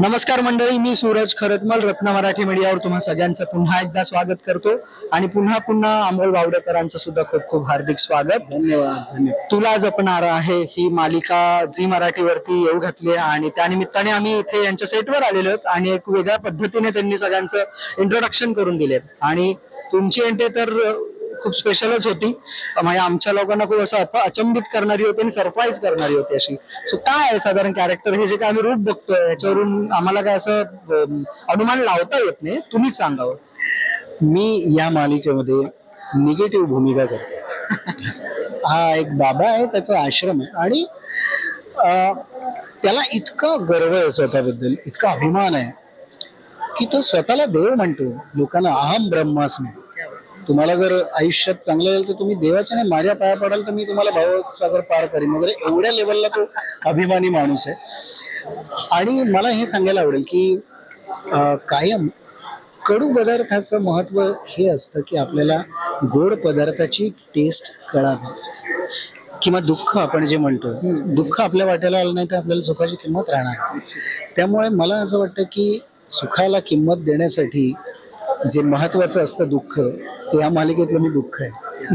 नमस्कार मंडळी मी सूरज खरतमल रत्न मराठी मीडियावर तुम्हा सगळ्यांचं पुन्हा एकदा स्वागत करतो. आणि पुन्हा पुन्हा अमोल बावडेकरांचं सुद्धा खूप खूप हार्दिक स्वागत. धन्यवाद धन्यवाद. तुला जपणार आहे ही मालिका झी मराठीवरती येऊ घातली आहे आणि त्यानिमित्ताने आम्ही इथे यांच्या सेटवर आलेलो आहोत आणि एक वेगळ्या पद्धतीने त्यांनी सगळ्यांचं इंट्रोडक्शन करून दिले आणि तुमची एंट्री तर खूप स्पेशलच होती. म्हणजे आमच्या लोकांना खूप असं अचंबित करणारी होती आणि सरप्राईज करणारी होती अशी. सो काय आहे साधारण कॅरेक्टर हे जे काय आम्ही रूप बघतोय याच्यावरून आम्हाला काय असं अनुमान लावता येत नाही. तुम्हीच सांगावं मी या मालिकेमध्ये निगेटिव्ह भूमिका करतो हा एक बाबा आहे त्याचा आश्रम आहे. आणि त्याला इतका गर्व आहे स्वतःबद्दल इतका अभिमान आहे की तो स्वतःला देव म्हणतो. लोकांना अहम ब्रह्मास्मी. तुम्हाला जर आयुष्यात चांगलं झालं तर तुम्ही देवाच्या नाही माझ्या पाया पडाल तर मी तुम्हाला भावसागर पार करीन वगैरे एवढ्या लेवलला तो अभिमानी माणूस आहे. आणि मला हे सांगायला आवडेल की कायम कडू पदार्थाचं महत्त्व हे असतं की आपल्याला गोड पदार्थाची टेस्ट कळावी. किंवा दुःख आपण जे म्हणतो दुःख आपल्या वाट्याला आलं नाही तर आपल्याला सुखाची किंमत राहणार त्यामुळे मला असं वाटतं की सुखाला किंमत देण्यासाठी जे महत्वाचं असतं दुःख ते या मालिकेतलं मी दुःख आहे.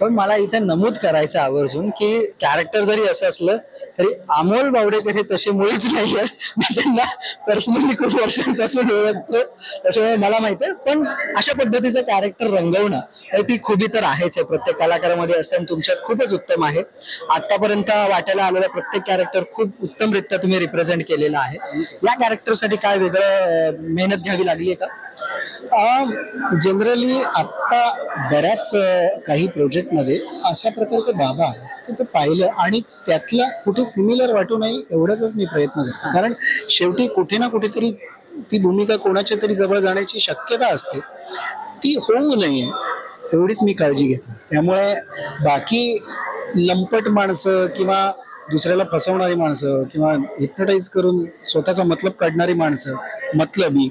पण मला इथे नमूद करायचं आवर्जून की कॅरेक्टर जरी असं असलं तरी अमोल बावडेकर हे तसे मुळीच नाही आहेत. मी त्यांना पर्सनली खूप वर्षांपासून ओळखतो. त्याच्यामुळे मला माहिती आहे. पण अशा पद्धतीचं कॅरेक्टर रंगवणं हे ती खुबी तर आहेच आहे. प्रत्येक कलाकारामध्ये असते आणि तुमच्यात खूपच उत्तम आहे. आतापर्यंत वाटायला आलेलं प्रत्येक कॅरेक्टर खूप उत्तमरित्या तुम्ही रिप्रेझेंट केलेलं आहे. या कॅरेक्टरसाठी काय वेगळं मेहनत घ्यावी लागली आहे का? जनरली आत्ता बऱ्याच काही प्रोजेक्टमध्ये अशा प्रकारचे बाबा आले ते पाहिलं आणि त्यातला कुठे सिमिलर वाटू नये एवढाच मी प्रयत्न करतो. कारण शेवटी कुठे ना कुठेतरी ती भूमिका कोणाच्या तरी जवळ जाण्याची शक्यता असते. ती होऊ नये एवढीच मी काळजी घेतो. त्यामुळे बाकी लंपट माणसं किंवा दुसऱ्याला फसवणारी माणसं किंवा हिप्नोटाईज करून स्वतःचा मतलब काढणारी माणसं मतलबी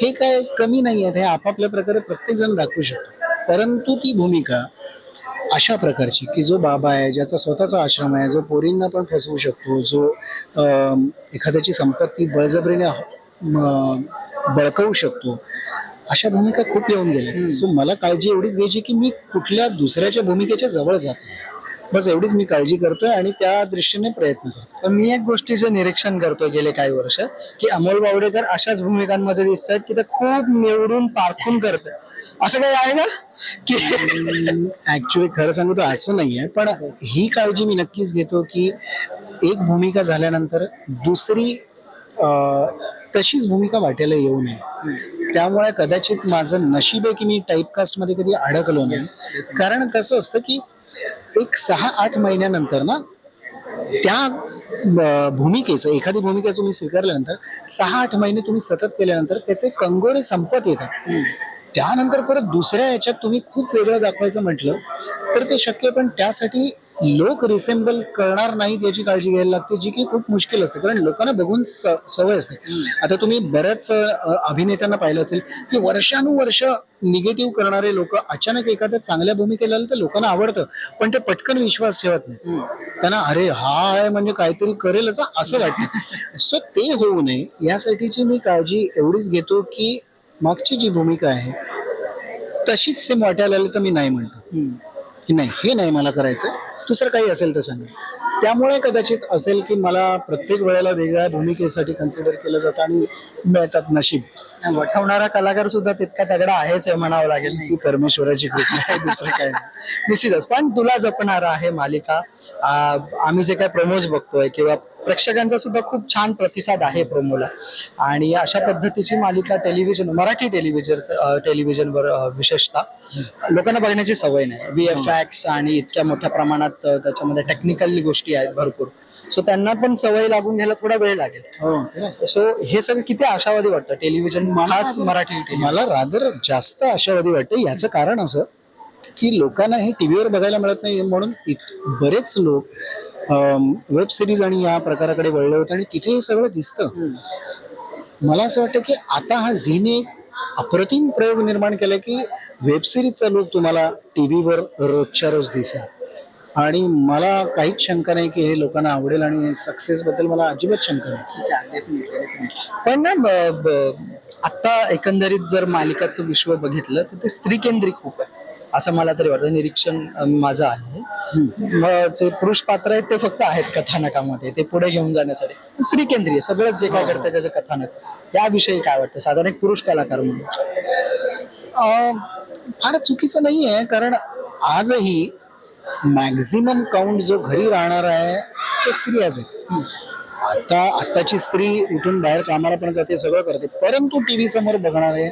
हे काय कमी नाही आहेत हे आपापल्या प्रकारे प्रत्येक जण दाखवू शकतो. परंतु ती भूमिका अशा प्रकारची की जो बाबा आहे ज्याचा स्वतःचा आश्रम आहे जो पोरींना पण फसवू शकतो जो एखाद्याची संपत्ती बळजबरीने बळकवू शकतो अशा भूमिका खूप येऊन गेल्या. सो मला काळजी एवढीच घ्यायची की मी कुठल्या दुसऱ्याच्या भूमिकेच्या जवळ जात नाही. बस एवढीच मी काळजी करतोय आणि त्या दृष्टीने प्रयत्न करतो पण मी एक गोष्टीचं निरीक्षण करतोय गेले काही वर्ष की अमोल बावडेकर अशाच भूमिकांमध्ये दिसत आहेत की ते खूप निवडून पारखून करतात असं काही आहे ना की ऍक्च्युली खरं सांगू तर असं नाहीये पण ही काळजी मी नक्कीच घेतो की एक भूमिका झाल्यानंतर दुसरी तशीच भूमिका वाटायला येऊ नये. त्यामुळे कदाचित माझं नशीब आहे की मी टाईपकास्टमध्ये कधी अडकलो नाही. कारण कसं असतं की एक सहा आठ महिन्यानंतर ना त्या भूमिकेचं एखादी भूमिका तुम्ही स्वीकारल्यानंतर सहा आठ महिने तुम्ही सतत केल्यानंतर त्याचे कंगोरे संपत येतात. त्यानंतर परत दुसऱ्या याच्यात तुम्ही खूप वेगळं दाखवायचं म्हटलं तर ते शक्य पण त्यासाठी लोक रिसेंबल करणार नाहीत याची काळजी घ्यायला लागते जी की खूप मुश्किल असते. कारण लोकांना बघून सवय असते. आता तुम्ही बऱ्याच अभिनेत्यांना पाहिलं असेल की वर्षानुवर्ष निगेटिव्ह करणारे लोक अचानक एखाद्या चांगल्या भूमिकेला आले तर लोकांना आवडतं. पण ते पटकन विश्वास ठेवत नाही त्यांना अरे हा आहे म्हणजे काहीतरी करेल असं असं वाटतं. सो ते होऊ नये. यासाठीची मी काळजी एवढीच घेतो की मागची जी भूमिका आहे तशीच सेम वाटायला आली तर मी नाही म्हणतो. की नाही हे नाही मला करायचं दुसरं काही असेल तर सांगा त्यामुळे कदाचित असेल की मला प्रत्येक वेळेला वेगळ्या भूमिकेसाठी कन्सिडर केलं जातं आणि मिळतात नशीब. वठवणारा कलाकार सुद्धा तितका तगडा आहेच आहे म्हणावं लागेल. ती परमेश्वराची कृपा आहे दुसरं काय नाही. निश्चितच. पण तुला जपणार आहे मालिका. आम्ही जे काय प्रमोज बघतोय किंवा प्रेक्षकांचा सुद्धा खूप छान प्रतिसाद आहे प्रोमोला. आणि अशा पद्धतीची मालिका टेलिव्हिजन मराठी टेलिव्हिजन टेलिव्हिजनवर विशेषतः लोकांना बघण्याची सवय नाही. व्ही एफ एक्स आणि इतक्या मोठ्या प्रमाणात त्याच्यामध्ये टेक्निकल गोष्टी आहेत भरपूर. सो त्यांना पण सवय लागून घ्यायला थोडा वेळ लागेल. हो. सो हे सगळं किती आशावादी वाटतं? टेलिव्हिजन खास मराठी मला रादर जास्त आशावादी वाटते. याचं कारण असं की लोकांना हे टीव्हीवर बघायला मिळत नाही म्हणून बरेच लोक वेब सिरीज आणि या प्रकाराकडे वळले होते आणि तिथे हे सगळं दिसतं. मला असं वाटतं की आता हा झीने एक अप्रतिम प्रयोग निर्माण केला की वेब सिरीजचा लोक तुम्हाला टीव्हीवर रोजच्या रोज दिसेल. आणि मला काहीच शंका नाही की हे लोकांना आवडेल आणि सक्सेस बद्दल मला अजिबात शंका नाही. पण ना ब- ब- आता एकंदरीत जर मालिकाचं विश्व बघितलं तर ते स्त्री केंद्रित खूप आहे. असं मला तरी वाटतं. निरीक्षण माझं आहे. मग जे पुरुष पात्र आहेत ते फक्त आहेत कथानकामध्ये. ते पुढे घेऊन जाण्यासाठी. स्त्री केंद्रीय सगळंच जे काय करतं त्याचं कथानक. याविषयी काय वाटतं? साधारण एक पुरुष कलाकार म्हणून. फार चुकीचं नाही आहे कारण आजही मॅक्झिमम काउंट जो घरी राहणार आहे तो स्त्रियाच आहेत आता आत्ताची स्त्री उठून बाहेर कामाला पण जाते सगळं करते. परंतु टी व्ही समोर बघणारे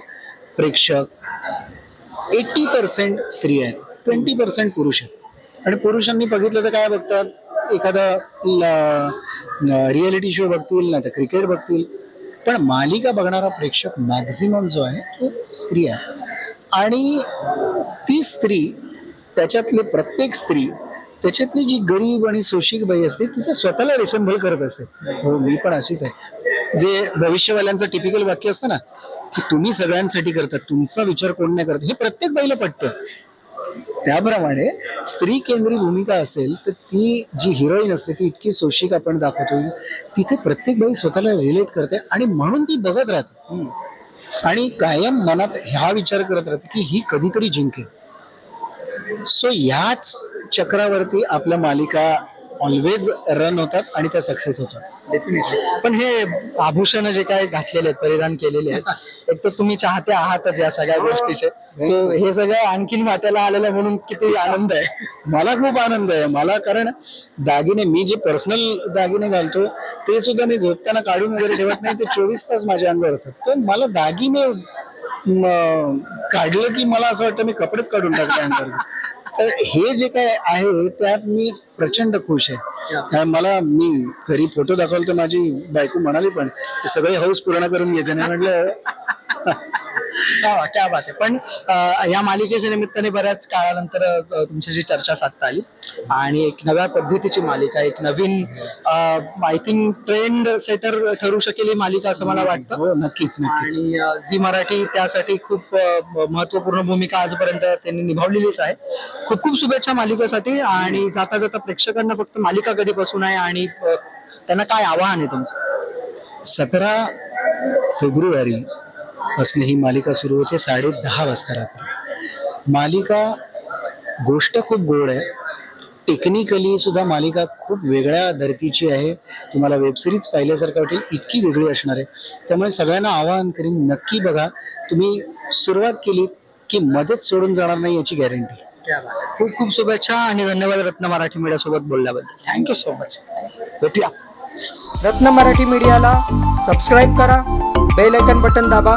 प्रेक्षक एट्टी पर्सेंट स्त्री आहेत. ट्वेंटी पर्सेंट पुरुष आहेत. आणि पुरुषांनी बघितलं तर काय बघतात? एखादा रियालिटी शो बघतील ना तर क्रिकेट बघतील. पण मालिका बघणारा प्रेक्षक मॅक्झिमम जो आहे तो स्त्री आहे. आणि ती स्त्री त्याच्यातली प्रत्येक स्त्री त्याच्यातली जी गरीब आणि सोशिक बाई असते ती त्या स्वतःला रिसेंबल करत असते. हो मी पण अशीच आहे. जे भविष्यवाल्यांचं टिपिकल वाक्य असतं ना की तुम्ही सगळ्यांसाठी करता तुमचा विचार कोण नाही करत? हे प्रत्येक बाईला पटतं. त्याप्रमाणे स्त्री केंद्री भूमिका असेल तर ती जी हिरोईन असते ती इतकी सोशिक आपण दाखवतो तिथे प्रत्येक बाई स्वतःला रिलेट करते आणि म्हणून ती बघत राहते. आणि कायम मनात हा विचार करत राहते की ही कधीतरी जिंकेल. सो याच चक्रावरती आपल्या मालिका ऑलवेज रन होतात आणि त्या सक्सेस होतात. पण हे आभूषण जे काय घातलेले आहेत परिधान केलेले आहेत एक तर तुम्ही चाहते आहातच या सगळ्या गोष्टीचे. सो हे. सगळं आणखीन वाट्याला आलेलं म्हणून किती आनंद आहे. मला खूप आनंद आहे. मला कारण दागिने मी जे पर्सनल दागिने घालतो ते सुद्धा मी झोपताना काढून वगैरे ठेवत नाही ते चोवीस तास माझ्या अंगावर असतात. तर मला दागिने म, काढलं की मला असं वाटतं मी कपडेच काढून टाकले अंगावर. तर हे जे काय आहे त्यात मी प्रचंड खुश आहे. मला मी घरी फोटो दाखवले तर माझी बायको म्हणाली पण "हे सगळे हाऊस पूर्ण करून घेते. नाही म्हटलं क्या बात आहे पण अं, या मालिकेच्या निमित्ताने बऱ्याच काळानंतर अं, तुमच्याशी चर्चा साधता आली आणि एक नव्या पद्धतीची मालिका एक नवीन आय थिंक ट्रेंड सेटर ठरू शकेल ही मालिका असं मला वाटतं. हो नक्कीच नक्कीच. आणि अ, झी मराठी त्यासाठी खूप अ, म- महत्त्वपूर्ण भूमिका आजपर्यंत त्यांनी निभावलेलीच आहे. खूप खूप शुभेच्छा मालिकेसाठी आणि जाता जाता प्रेक्षकांना फक्त मालिका कधीपासून आहे आणि अ, त्यांना काय आव्हान आहे तुमचं? सतरा फेब्रुवारी पासून ही मालिका सुरू होते साडे दहा वाजता रात्री. मालिका गोष्ट खूप गोड आहे. टेक्निकली सुद्धा मालिका खूप वेगळ्या धर्तीची आहे. तुम्हाला वेबसिरीज पाहिल्यासारखं वाटेल इतकी वेगळी असणार आहे. त्यामुळे सगळ्यांना आवाहन करीन नक्की बघा. तुम्ही सुरुवात केली की मध्येच सोडून जाणार नाही याची गॅरंटी खूप खूप शुभेच्छा आणि धन्यवाद रत्न मराठी मीडिया सोबत बोलल्याबद्दल. थँक्यू सो मच भेटूया. रत्न मराठी मीडियाला सबस्क्राईब करा बेल आयकन बटन दाबा